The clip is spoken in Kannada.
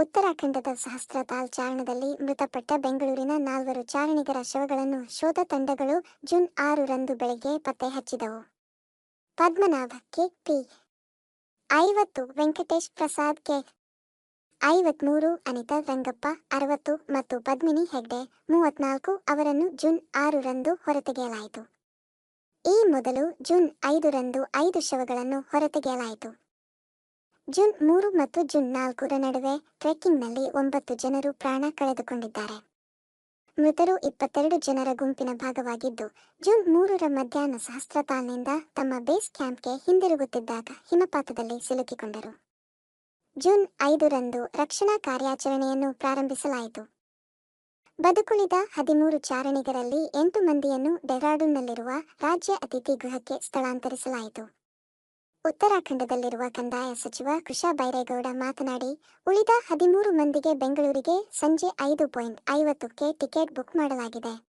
ಉತ್ತರಾಖಂಡದ ಸಹಸ್ರತಾಲ್ ಚಾರಣದಲ್ಲಿ ಮೃತಪಟ್ಟ ಬೆಂಗಳೂರಿನ ನಾಲ್ವರು ಚಾರಣಿಗರ ಶವಗಳನ್ನು ಶೋಧ ತಂಡಗಳು ಜೂನ್ ಆರರಂದು ಬೆಳಗ್ಗೆ ಪತ್ತೆ ಹಚ್ಚಿದವು. ಪದ್ಮನಾಭ, ಕೆ. ಪಿ. ಐವತ್ತು, ವೆಂಕಟೇಶ್ ಪ್ರಸಾದ್, ಕೆ. ಐವತ್ಮೂರು, ಅನಿತಾ ರಂಗಪ್ಪ, ಅರವತ್ತು ಮತ್ತು ಪದ್ಮಿನಿ ಹೆಗ್ಡೆ ಮೂವತ್ನಾಲ್ಕು ಅವರನ್ನು ಜೂನ್ ಆರರಂದು ಹೊರತೆಗೆಯಲಾಯಿತು. ಈ ಮೊದಲು ಜೂನ್ ಐದರಂದು ಐದು ಶವಗಳನ್ನು ಹೊರತೆಗೆಯಲಾಯಿತು. ಜೂನ್ ಮೂರು ಮತ್ತು ಜೂನ್ ನಾಲ್ಕರ ನಡುವೆ ಟ್ರೆಕ್ಕಿಂಗ್ನಲ್ಲಿ ಒಂಬತ್ತು ಜನರು ಪ್ರಾಣ ಕಳೆದುಕೊಂಡಿದ್ದಾರೆ. ಮೃತರು ಇಪ್ಪತ್ತೆರಡು ಜನರ ಗುಂಪಿನ ಭಾಗವಾಗಿದ್ದು, ಜೂನ್ ಮೂರರ ಮಧ್ಯಾಹ್ನ ಸಹಸ್ರತಾಲ್ನಿಂದ ತಮ್ಮ ಬೇಸ್ ಕ್ಯಾಂಪ್ಗೆ ಹಿಂದಿರುಗುತ್ತಿದ್ದಾಗ ಹಿಮಪಾತದಲ್ಲಿ ಸಿಲುಕಿಕೊಂಡರು. ಜೂನ್ ಐದರಂದು ರಕ್ಷಣಾ ಕಾರ್ಯಾಚರಣೆಯನ್ನು ಪ್ರಾರಂಭಿಸಲಾಯಿತು. ಬದುಕುಳಿದ ಹದಿಮೂರು ಚಾರಣಿಗರಲ್ಲಿ ಎಂಟು ಮಂದಿಯನ್ನು ಡೆರಾಡೂನ್ನಲ್ಲಿರುವ ರಾಜ್ಯ ಅತಿಥಿ ಗೃಹಕ್ಕೆ ಸ್ಥಳಾಂತರಿಸಲಾಯಿತು. ಉತ್ತರಾಖಂಡದಲ್ಲಿರುವ ಕಂದಾಯ ಸಚಿವ ಕೃಷಾ ಬೈರೇಗೌಡ ಮಾತನಾಡಿ, ಉಳಿದ ಹದಿಮೂರು ಮಂದಿಗೆ ಬೆಂಗಳೂರಿಗೆ ಸಂಜೆ ಐದು ಪಾಯಿಂಟ್ ಐವತ್ತಕ್ಕೆ ಟಿಕೆಟ್ ಬುಕ್ ಮಾಡಲಾಗಿದೆ.